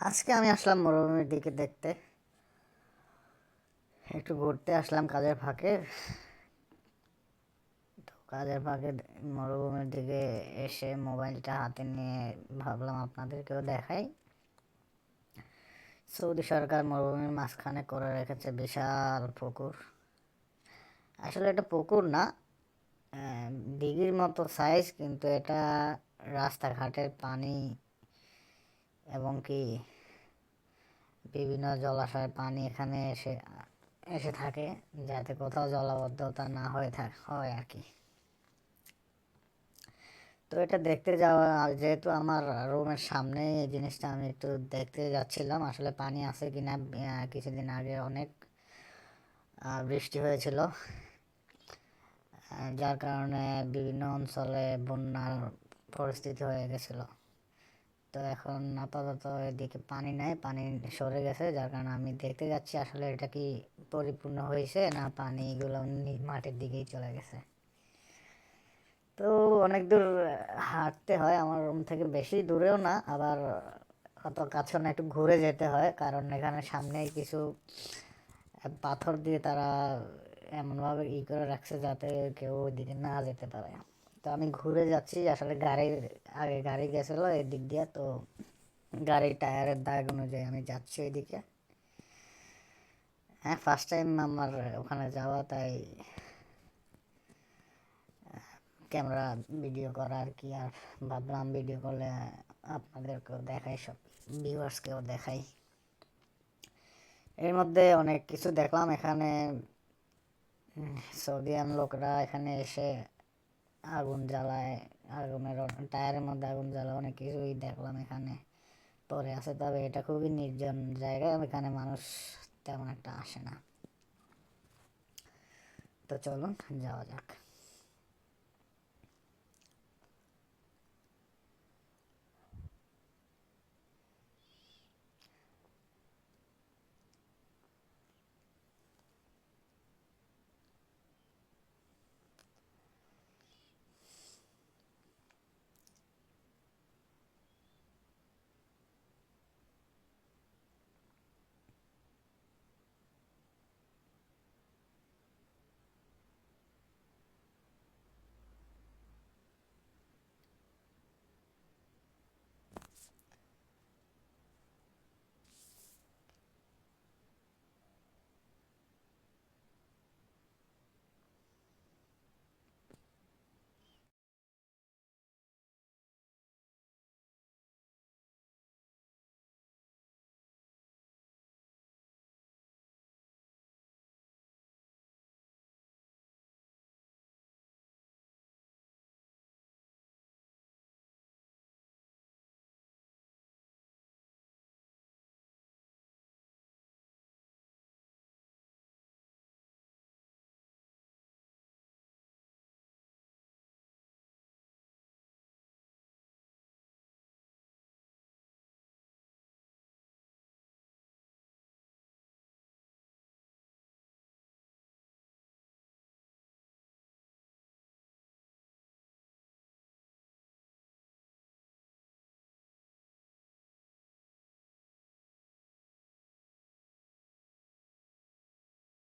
আজকে আমি আসলাম মরুভূমির দিকে দেখতে। একটু ঘুরতে আসলাম কাজের ফাঁকে। তো কাজের ফাঁকে মরুভূমির দিকে এসে মোবাইলটা হাতে নিয়ে ভাবলাম আপনাদেরকেও দেখাই। সৌদি সরকার মরুভূমির মাঝখানে করে রেখেছে বিশাল পুকুর। আসলে এটা পুকুর না দিঘির মতো সাইজ কিন্তু এটা রাস্তাঘাটের পানি এবং কি বিভিন্ন জলাশয়ের পানি এখানে এসে এসে থাকে যাতে কোথাও জলাবদ্ধতা না হয়ে থাক হয় আর কি। তো এটা দেখতে যাওয়া যেহেতু আমার রুমের সামনে এই জিনিসটা আমি একটু দেখতে যাচ্ছিলাম আসলে পানি আছে কিনা আহ, কিছুদিন আগে অনেক বৃষ্টি হয়েছিল। যার কারণে বিভিন্ন অঞ্চলে বন্যার পরিস্থিতি হয়ে গেছিল। তো এখন আপাতত এদিকে পানি নাই, পানি সরে গেছে, যার কারণে আমি দেখতে যাচ্ছি আসলে এটা কি পরিপূর্ণ হয়েছে না পানিগুলো মাটির দিকেই চলে গেছে। তো অনেক দূর হাঁটতে হয়, আমার রুম থেকে বেশি দূরেও না, আবার অত কাছে না, একটু ঘুরে যেতে হয়, কারণ এখানে সামনেই কিছু পাথর দিয়ে তারা এমনভাবে ই করে রাখছে যাতে কেউ ওইদিকে না যেতে পারে। তো আমি ঘুরে যাচ্ছি, আসলে গাড়ির আগে গাড়ি গেছিল এদিক দিয়ে, তো গাড়ির টায়ারের দাগ অনুযায়ী আমি যাচ্ছি ওইদিকে। হ্যাঁ ফার্স্ট টাইম আমার ওখানে যাওয়া, তাই, ক্যামেরা ভিডিও করা আর কি, আর ভাবলাম ভিডিও করলে আপনাদেরকেও দেখাই, সব ভিউয়ার্সকেও দেখাই। এর মধ্যে অনেক কিছু দেখলাম এখানে। সৌদিয়ান লোকরা এখানে এসে আগুন জ্বালায়, আগুনের টায়ারের মধ্যে আগুন জ্বালা অনেক কিছুই দেখলাম এখানে। পরে আছে, তবে এটা খুবই নির্জন জায়গা এখানে মানুষ তেমন একটা আসে না। তো চলুন, যাওয়া যাক।